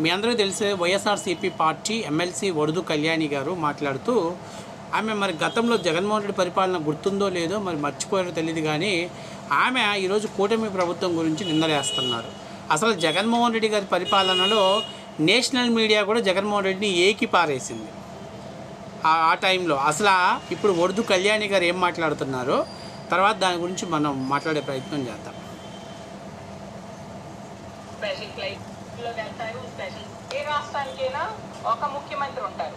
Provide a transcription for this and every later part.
మీ అందరూ తెలిసే YSRCP party MLC Vadudu Kalyani garu మాట్లాడుతూ ఆమె మరి గతంలో జగన్మోహన్ రెడ్డి పరిపాలన గుర్తుందో లేదో మరి మర్చిపోయారో తెలియదు కానీ ఆమె ఈరోజు కూటమి ప్రభుత్వం గురించి నిందలేస్తున్నారు. అసలు జగన్మోహన్ రెడ్డి గారి పరిపాలనలో నేషనల్ మీడియా కూడా జగన్మోహన్ రెడ్డిని ఏకి పారేసింది. ఆ- టైంలో అసలు ఇప్పుడు ఉర్దూ కళ్యాణి గారు ఏం మాట్లాడుతున్నారో తర్వాత దాని గురించి మనం మాట్లాడే ప్రయత్నం చేద్దాం. లో వెళ్తారు స్పెషల్. ఏ రాష్ట్రానికైనా ఒక ముఖ్యమంత్రి ఉంటారు.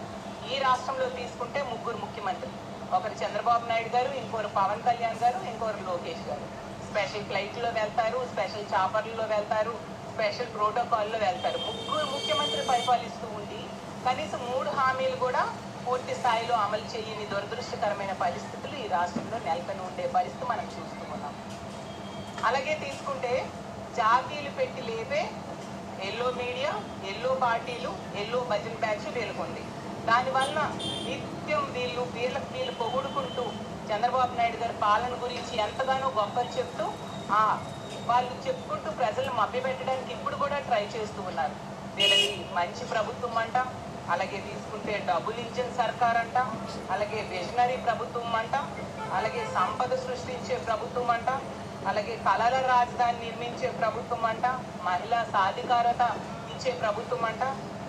ఈ రాష్ట్రంలో తీసుకుంటే ముగ్గురు ముఖ్యమంత్రులు. ఒకరు చంద్రబాబు నాయుడు గారు ఇంకొకరు పవన్ కళ్యాణ్ గారు ఇంకొకరు లోకేష్ గారు. స్పెషల్ ఫ్లైట్లో వెళ్తారు స్పెషల్ చాపర్లలో వెళ్తారు స్పెషల్ ప్రోటోకాల్లో వెళ్తారు. ముగ్గురు ముఖ్యమంత్రి పరిపాలిస్తూ ఉండి కనీసం మూడు హామీలు కూడా పూర్తి స్థాయిలో అమలు చేయని దురదృష్టకరమైన పరిస్థితులు ఈ రాష్ట్రంలో నెలకొని ఉండే పరిస్థితి మనం చూస్తూ ఉన్నాం అలాగే తీసుకుంటే జాతీయులు పెట్టి లేపే ఎల్లో మీడియా ఎల్లో పార్టీలు ఎల్లో భజన బ్యాచ్ వీళ్ళకుంది దానివల్ల నిత్యం వీళ్ళు వీళ్ళకి వీళ్ళు పొగుడుకుంటూ చంద్రబాబు నాయుడు గారి పాలన గురించి ఎంతగానో గొప్పలు చెప్తూ ఆ వాళ్ళు చెప్పుకుంటూ ప్రజలను మభ్యపెట్టడానికి ఇప్పుడు కూడా ట్రై చేస్తూ ఉన్నారు. వీళ్ళది మంచి ప్రభుత్వం అంట అలాగే తీసుకుంటే డబుల్ ఇంజిన్ సర్కార్ అంట అలాగే విజనరీ ప్రభుత్వం అంట అలాగే సంపద సృష్టించే ప్రభుత్వం అంట అలాగే కళల రాజధాని నిర్మించే ప్రభుత్వం అంట మహిళా సాధికారత ఇచ్చే ప్రభుత్వం అంట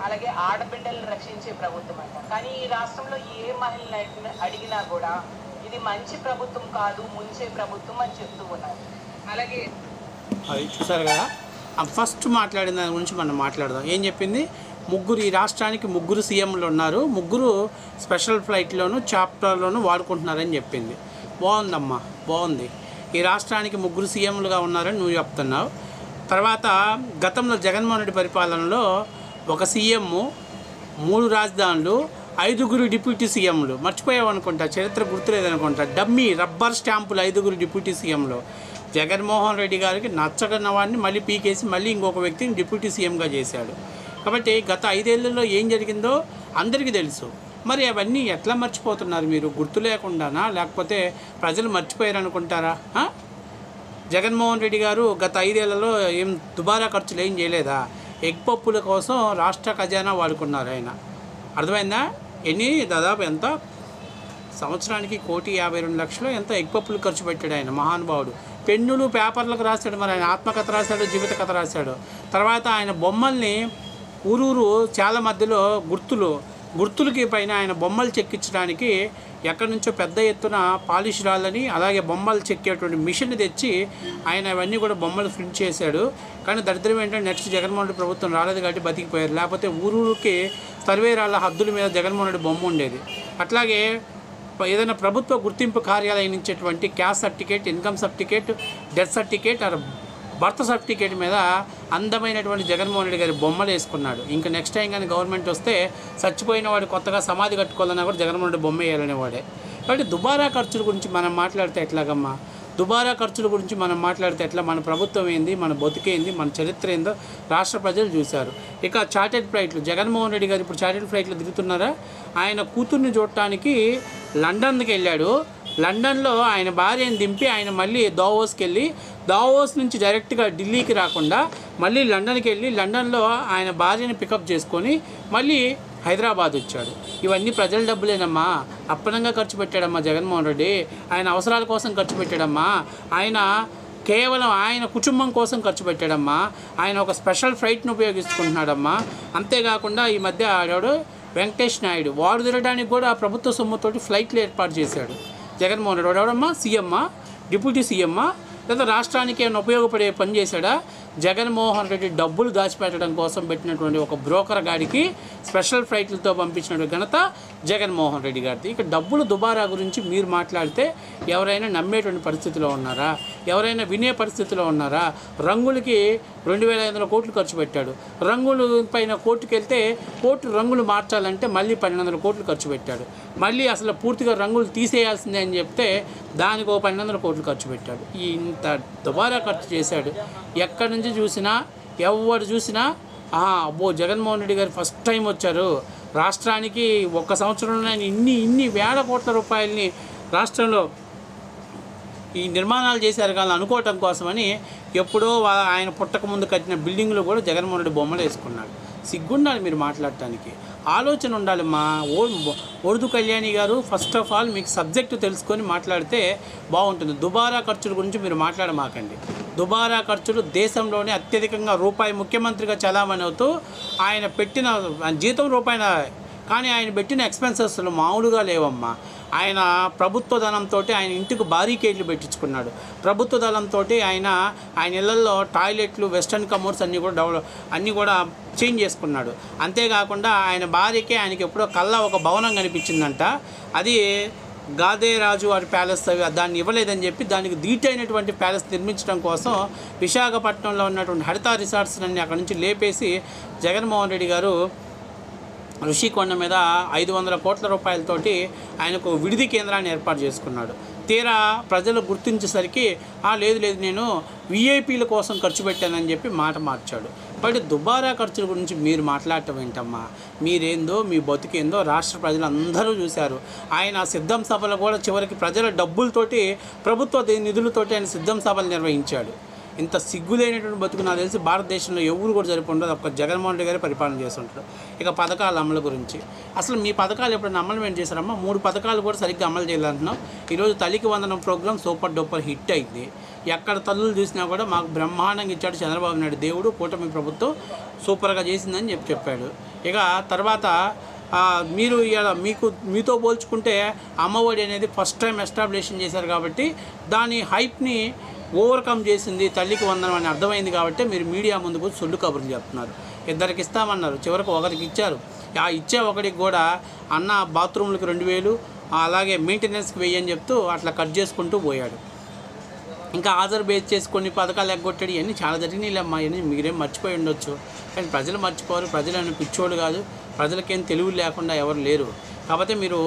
అలాగే ఆడబిడ్డలను రక్షించే ప్రభుత్వం అంట కానీ ఈ రాష్ట్రంలో ఏ మహిళలు అడిగినా- అడిగినా కూడా ఇది మంచి ప్రభుత్వం కాదు ముంచే ప్రభుత్వం అని చెప్తూ ఉన్నారు. అలాగే అది చూసారు కదా? ఫస్ట్ మాట్లాడిన దాని గురించి మనం మాట్లాడదాం. ఏం చెప్పింది? ముగ్గురు ఈ రాష్ట్రానికి ముగ్గురు సీఎంలు ఉన్నారు. ముగ్గురు స్పెషల్ ఫ్లైట్లోను చాప్టర్లోను వాడుకుంటున్నారని చెప్పింది. బాగుందమ్మా బాగుంది. ఈ రాష్ట్రానికి ముగ్గురు సీఎంలుగా ఉన్నారని నువ్వు చెప్తున్నావు. తర్వాత గతంలో జగన్మోహన్ రెడ్డి పరిపాలనలో ఒక సీఎం మూడు రాజధానులు ఐదుగురు డిప్యూటీ సీఎంలు. మర్చిపోయావు అనుకుంటా చరిత్ర గుర్తులేదనుకుంటా. డమ్మీ రబ్బర్ స్టాంపులు ఐదుగురు డిప్యూటీ సీఎంలు. జగన్మోహన్ రెడ్డి గారికి నచ్చగన్న వాడిని మళ్ళీ పీకేసి మళ్ళీ ఇంకొక వ్యక్తిని డిప్యూటీ సీఎంగా చేశాడు. కాబట్టి గత ఐదేళ్ళలో ఏం జరిగిందో అందరికీ తెలుసు. మరి అవన్నీ ఎట్లా మర్చిపోతున్నారు మీరు? గుర్తు లేకుండానా? లేకపోతే ప్రజలు మర్చిపోయారు అనుకుంటారా? జగన్మోహన్ రెడ్డి గారు గత ఐదేళ్ళలో ఏం దుబారా ఖర్చులు ఏం చేయలేదా? ఎగ్ పప్పుల కోసం రాష్ట్ర ఖజానా వాడుకున్నారు ఆయన. అర్థమైందా? ఎన్ని? దాదాపు ఎంత? సంవత్సరానికి కోటి యాభై రెండు లక్షలు ఎంత ఎగ్ పప్పులు ఖర్చు పెట్టాడు ఆయన మహానుభావుడు. పెన్నులు పేపర్లకు రాశాడు మరి ఆయన. ఆత్మకథ రాశాడు జీవిత కథ రాశాడు. తర్వాత ఆయన బొమ్మల్ని ఊరూరు చాలా మధ్యలో గుర్తులు గుర్తులకి పైన ఆయన బొమ్మలు చెక్కించడానికి ఎక్కడి నుంచో పెద్ద ఎత్తున పాలిష్ రాళ్ళని అలాగే బొమ్మలు చెక్కేటువంటి మిషన్ తెచ్చి ఆయన అవన్నీ కూడా బొమ్మలు ప్రింట్ చేశాడు. కానీ దరిద్రం ఏంటంటే నెక్స్ట్ జగన్మోహన్ రెడ్డి ప్రభుత్వం రాలేదు కాబట్టి బతికిపోయారు. లేకపోతే ఊరూరికి సర్వే రాళ్ళ హద్దుల మీద జగన్మోహన్ రెడ్డి బొమ్మ ఉండేది. అట్లాగే ఏదైనా ప్రభుత్వ గుర్తింపు కార్యాలయం ఇచ్చేటువంటి caste certificate income certificate death certificate or birth certificate మీద అందమైనటువంటి జగన్మోహన్ రెడ్డి గారి బొమ్మలు వేసుకున్నాడు. ఇంకా నెక్స్ట్ టైం కానీ గవర్నమెంట్ వస్తే చచ్చిపోయిన వాడు కొత్తగా సమాధి కట్టుకోవాలన్నా కూడా జగన్మోహన్ రెడ్డి బొమ్మ వేయాలనే వాడే. కాబట్టి దుబారా ఖర్చుల గురించి మనం మాట్లాడితే ఎట్లాగమ్మా? దుబారా ఖర్చుల గురించి మనం మాట్లాడితే ఎట్లా? మన ప్రభుత్వం ఏంది? మన బతుకేంది మన చరిత్ర ఏందో రాష్ట్ర ప్రజలు చూశారు. ఇక చార్టెడ్ ఫ్లైట్లు జగన్మోహన్ రెడ్డి గారు ఇప్పుడు చార్టెడ్ ఫ్లైట్లు దిగుతున్నారా? ఆయన కూతుర్ని చూడటానికి లండన్కి వెళ్ళాడు. లండన్లో ఆయన భార్యను దింపి ఆయన మళ్ళీ దోవోస్కి వెళ్ళి దావోస్ నుంచి డైరెక్ట్గా ఢిల్లీకి రాకుండా మళ్ళీ లండన్కి వెళ్ళి లండన్లో ఆయన భార్యని పికప్ చేసుకొని మళ్ళీ హైదరాబాద్ వచ్చాడు. ఇవన్నీ ప్రజల డబ్బులేనమ్మా. అప్పనంగా ఖర్చు పెట్టాడమ్మా జగన్మోహన్ రెడ్డి. ఆయన అవసరాల కోసం ఖర్చు పెట్టాడమ్మా. ఆయన కేవలం ఆయన కుటుంబం కోసం ఖర్చు పెట్టాడమ్మా. ఆయన ఒక స్పెషల్ ఫ్లైట్ను ఉపయోగించుకుంటున్నాడమ్మా. అంతేకాకుండా ఈ మధ్య ఆడాడు వెంకటేష్ నాయుడు. వాడు తిరగడానికి కూడా ప్రభుత్వ సొమ్ముతోటి ఫ్లైట్లు ఏర్పాటు చేశాడు. జగన్మోహన్ రెడ్డి వాడమ్మా సీఎమ్మా? డిప్యూటీ సీఎమ్మా? లేదా రాష్ట్రానికి ఏమైనా ఉపయోగపడే పని చేశాడా? జగన్మోహన్ రెడ్డి డబ్బులు దాచిపెట్టడం కోసం పెట్టినటువంటి ఒక బ్రోకర్ గాడికి స్పెషల్ ఫ్లైట్లతో పంపించినటువంటి ఘనత జగన్మోహన్ రెడ్డి గారిది. ఇక డబ్బులు దుబారా గురించి మీరు మాట్లాడితే ఎవరైనా నమ్మేటువంటి పరిస్థితిలో ఉన్నారా? ఎవరైనా వినే పరిస్థితిలో ఉన్నారా? రంగులకి రెండు వేల ఐదు వందల కోట్లు ఖర్చు పెట్టాడు. రంగులు పైన కోర్టుకు వెళ్తే కోర్టు రంగులు మార్చాలంటే మళ్ళీ పన్నెండు వందల కోట్లు ఖర్చు పెట్టాడు. మళ్ళీ అసలు పూర్తిగా రంగులు తీసేయాల్సిందే అని చెప్తే దానికి ఓ పన్నెండు వందల కోట్లు ఖర్చు పెట్టాడు. ఇంత దుబారా ఖర్చు చేశాడు. ఎక్కడి నుంచి చూసినా ఎవరు చూసినా అబ్బో జగన్మోహన్ రెడ్డి గారు ఫస్ట్ టైం వచ్చారు. రాష్ట్రానికి ఒక్క సంవత్సరంలో ఇన్ని ఇన్ని వేల కోట్ల రూపాయలని రాష్ట్రంలో ఈ నిర్మాణాలు చేశారు కానీ అనుకోవటం కోసమని ఎప్పుడో ఆయన పుట్టక ముందు కట్టిన బిల్డింగ్లు కూడా జగన్మోహన్ రెడ్డి బొమ్మలు వేసుకున్నాడు. సిగ్గుండాలి మీరు మాట్లాడటానికి. ఆలోచన ఉండాలి మా ఓ Urdu Kalyani garu first of all మీకు సబ్జెక్టు తెలుసుకొని మాట్లాడితే బాగుంటుంది. దుబారా ఖర్చుల గురించి మీరు మాట్లాడమాకండి. దుబారా ఖర్చులు దేశంలోనే అత్యధికంగా రూపాయి ముఖ్యమంత్రిగా చలామణి అవుతూ ఆయన పెట్టిన జీతం రూపాయన కానీ ఆయన పెట్టిన ఎక్స్పెన్సెస్లు మామూలుగా లేవమ్మా. ఆయన ప్రభుత్వ ధనంతో ఆయన ఇంటికి బారీకేడ్లు పెట్టించుకున్నాడు. ప్రభుత్వ ధనంతో ఆయన ఆయన ఇళ్ళలో టాయిలెట్లు వెస్ట్రన్ కమోడ్స్ అన్నీ కూడా డెవలప్ అన్నీ కూడా చేంజ్ చేసుకున్నాడు. అంతేకాకుండా ఆయన భార్యకే ఆయనకి ఎప్పుడో కల్లా ఒక భవనం కనిపించిందంట. అది గాదే రాజు వారి ప్యాలెస్ అవి దాన్ని ఇవ్వలేదని చెప్పి దానికి దీటైనటువంటి ప్యాలెస్ నిర్మించడం కోసం విశాఖపట్నంలో ఉన్నటువంటి హరిత రిసార్ట్స్ అన్ని అక్కడ నుంచి లేపేసి జగన్మోహన్ రెడ్డి గారు ఋషికొండ మీద ఐదు వందల కోట్ల రూపాయలతోటి ఆయనకు విడిది కేంద్రాన్ని ఏర్పాటు చేసుకున్నాడు. తీరా ప్రజలు గుర్తించేసరికి "ఆ, లేదు లేదు నేను విఐపీల కోసం ఖర్చు పెట్టానని చెప్పి మాట మార్చాడు. బట్ దుబారా ఖర్చుల గురించి మీరు మాట్లాడటం ఏంటమ్మా? మీరేందో మీ బతుకేందో రాష్ట్ర ప్రజలందరూ చూశారు. ఆయన సిద్ధం సభలు కూడా చివరికి ప్రజల డబ్బులతోటి ప్రభుత్వ నిధులతోటి ఆయన సిద్ధం సభలు నిర్వహించాడు. ఇంత సిగ్గులేనటువంటి బతుకు నాకు తెలిసి భారతదేశంలో ఎవరు కూడా జరిపి ఒక జగన్మోహన్ రెడ్డి గారే పరిపాలన చేస్తుంటారు. ఇక పథకాల అమలు గురించి. అసలు మీ పథకాలు ఎప్పుడైనా అమలు చేశారమ్మా? మూడు పథకాలు కూడా సరిగ్గా అమలు చేయాలంటున్నాం ఈరోజు తల్లికి వందనం ప్రోగ్రామ్ సూపర్ డూపర్ హిట్ అయింది. ఎక్కడ తల్లులు చూసినా కూడా మాకు బ్రహ్మాండంగా ఇచ్చాడు చంద్రబాబు నాయుడు దేవుడు. కూటమి ప్రభుత్వం సూపర్గా చేసిందని చెప్పి చెప్పాడు. ఇక తర్వాత మీరు ఇలా మీకు మీతో పోల్చుకుంటే అమ్మఒడి అనేది ఫస్ట్ టైం ఎస్టాబ్లిషన్ చేశారు కాబట్టి దాని హైప్ని ఓవర్కమ్ చేసింది తల్లికి వందనం అని అర్థమైంది కాబట్టి మీరు మీడియా ముందుకు సొల్లు కబుర్లు చెప్తున్నారు. ఇద్దరికి ఇస్తామన్నారు చివరకు ఒకరికి ఇచ్చారు. ఆ ఇచ్చే ఒకరికి కూడా అన్న బాత్రూమ్లకు రెండు వేలు అలాగే మెయింటెనెన్స్కి వెయ్యి అని చెప్తూ అట్లా కట్ చేసుకుంటూ పోయాడు. ఇంకా ఆధార్ బేస్ చేసుకొని పథకాలు ఎగ్గొట్టాడు ఇవన్నీ చాలా జరిగినాయిలేమ్మా ఇవన్నీ మీరేం మర్చిపోయి ఉండొచ్చు. కానీ ప్రజలు మర్చిపోరు ప్రజలు అని పిచ్చోడు కాదు ప్రజలకేం తెలివి లేకుండా ఎవరు లేరు. కాకపోతే మీరు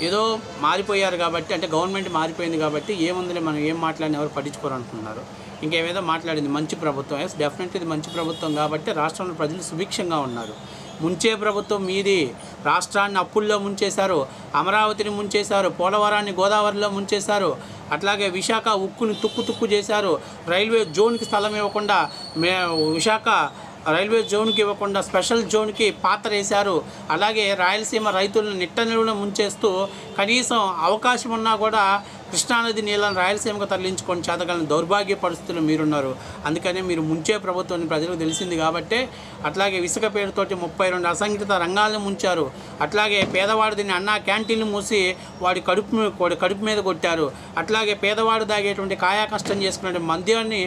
ఏదో మారిపోయారు కాబట్టి అంటే గవర్నమెంట్ మారిపోయింది కాబట్టి ఏముందిలే మనం ఏం మాట్లాడిన ఎవరు పట్టించుకోరు అనుకుంటున్నారు. ఇంకేమేదో మాట్లాడింది మంచి ప్రభుత్వం. ఎస్ డెఫినెట్లీ ఇది మంచి ప్రభుత్వం కాబట్టి రాష్ట్రంలో ప్రజలు సుభిక్షంగా ఉన్నారు. ముంచే ప్రభుత్వం మీది. రాష్ట్రాన్ని అప్పుల్లో ముంచేశారు అమరావతిని ముంచేశారు పోలవరాన్ని గోదావరిలో ముంచేశారు అట్లాగే విశాఖ ఉక్కుని తుక్కు తుక్కు చేశారు. రైల్వే జోన్కి స్థలం ఇవ్వకుండా మే విశాఖ రైల్వే జోన్కి ఇవ్వకుండా స్పెషల్ జోన్కి పాత్ర వేశారు అలాగే రాయలసీమ రైతులను నిట్ట నిలువున ముంచేస్తూ కనీసం అవకాశం ఉన్నా కూడా కృష్ణానది నీళ్ళను రాయలసీమకు తరలించుకొని చేతగలని దౌర్భాగ్య పరిస్థితులు మీరున్నారు. అందుకనే మీరు ముంచే ప్రభుత్వాన్ని ప్రజలకు తెలిసింది కాబట్టే అట్లాగే ఇసుక పేరుతోటి ముప్పై రెండు అసంఘటిత రంగాలను ముంచారు. అట్లాగే పేదవాడిని అన్నా క్యాంటీన్లు మూసి వాడి కడుపు వాడి కడుపు మీద కొట్టారు. అట్లాగే పేదవాడు తాగేటువంటి కాయా కష్టం చేసుకునే మంద్యాన్ని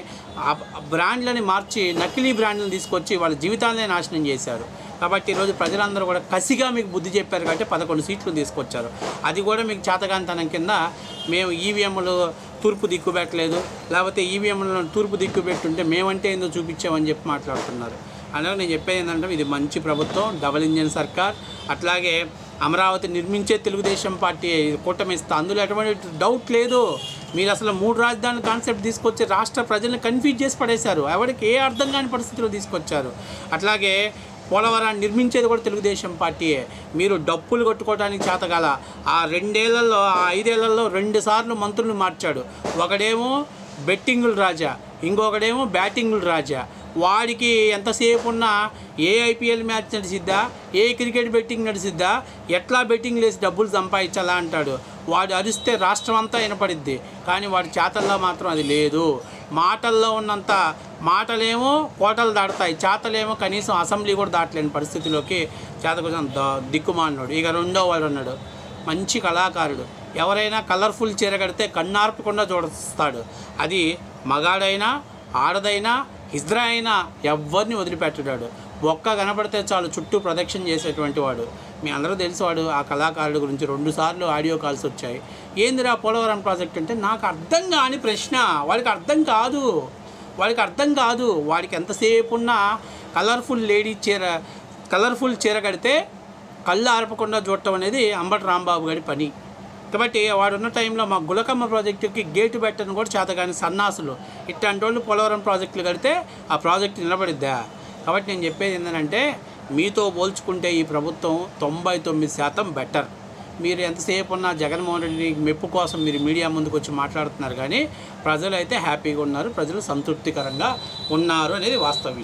బ్రాండ్లని మార్చి నకిలీ బ్రాండ్లను తీసుకొచ్చి వాళ్ళ జీవితాలనే నాశనం చేశారు. కాబట్టి ఈరోజు ప్రజలందరూ కూడా కసిగా మీకు బుద్ధి చెప్పారు కాబట్టి పదకొండు సీట్లు తీసుకొచ్చారు. అది కూడా మీకు చేతగాంతనం కింద మేము ఈవీఎంలు తూర్పు దిక్కు పెట్టలేదు. లేకపోతే ఈవీఎంలను తూర్పు దిక్కు పెట్టుంటే మేమంటే ఏందో చూపించామని చెప్పి మాట్లాడుతున్నారు. అలాగే నేను చెప్పేది ఏంటంటే ఇది మంచి ప్రభుత్వం డబల్ ఇంజన్ సర్కార్. అట్లాగే అమరావతి నిర్మించే తెలుగుదేశం పార్టీ కూటమి ఇస్తా అందులో ఎటువంటి డౌట్ లేదు. మీరు అసలు మూడు రాజధానుల కాన్సెప్ట్ తీసుకొచ్చి రాష్ట్ర ప్రజల్ని కన్ఫ్యూజ్ చేసి పడేశారు. ఎవరికి ఏ అర్థం కాని పరిస్థితిలో తీసుకొచ్చారు. అట్లాగే పోలవరాన్ని నిర్మించేది కూడా తెలుగుదేశం పార్టీయే. మీరు డప్పులు కొట్టుకోవడానికి చేతగాల ఆ రెండేళ్ళలో ఆ ఐదేళ్ళలో రెండు సార్లు మంత్రులు మార్చాడు. ఒకడేమో బెట్టింగులు రాజా ఇంకొకడేమో బ్యాటింగులు రాజా. వాడికి ఎంతసేపు ఉన్నా ఏ ఐపీఎల్ మ్యాచ్ నడిచిద్దా ఏ క్రికెట్ బెట్టింగ్ నడిచిద్దా ఎట్లా బెట్టింగ్ లేసి డబ్బులు సంపాదించాలా అంటాడు. వాడు అరిస్తే రాష్ట్రం అంతా వినపడిద్ది. కానీ వాడి చేతల్లో మాత్రం అది లేదు. మాటల్లో ఉన్నంత మాటలేమో కోటలు దాటుతాయి చేతలేమో కనీసం అసెంబ్లీ కూడా దాటలేని పరిస్థితిలోకి చేత కొంచెం ద- ఇక రెండో వాడు ఉన్నాడు. మంచి కళాకారుడు. ఎవరైనా కలర్ఫుల్ చీర కడితే కన్నార్పకుండా చూడస్తాడు. అది మగాడైనా ఆడదైనా హిజ్రా అయినా ఎవరిని వదిలిపెట్టడాడు. ఒక్క కనపడితే చాలు చుట్టూ ప్రదక్షిణ చేసేటువంటి వాడు. మీ అందరూ తెలుసువాడు ఆ కళాకారుడు గురించి రెండుసార్లు ఆడియో కాల్స్ వచ్చాయి. ఏందిరా పోలవరం ప్రాజెక్ట్ అంటే నాకు అర్థం కాని ప్రశ్న. వాడికి అర్థం కాదు. వాడికి అర్థం కాదు. వాడికి ఎంతసేపు ఉన్నా కలర్ఫుల్ లేడీ చీర కలర్ఫుల్ చీర కడితే కళ్ళు ఆర్పకుండా చూడటం అనేది అంబటి రాంబాబు గారి పని. కాబట్టి వాడున్న టైంలో మా గులకమ్మ ప్రాజెక్టుకి గేటు పెట్టని కూడా చేతగాని సన్నాసులు. ఇట్లాంటి వాళ్ళు పోలవరం ప్రాజెక్టులు కడితే ఆ ప్రాజెక్టు నిలబడిద్దా? కాబట్టి నేను చెప్పేది ఏంటంటే మీతో పోల్చుకుంటే ఈ ప్రభుత్వం తొంభై తొమ్మిది శాతం బెటర్. మీరు ఎంతసేపు ఉన్న జగన్మోహన్ రెడ్డి మెప్పు కోసం మీరు మీడియా ముందుకు వచ్చి మాట్లాడుతున్నారు కానీ ప్రజలు అయితే హ్యాపీగా ఉన్నారు ప్రజలు సంతృప్తికరంగా ఉన్నారు అనేది వాస్తవం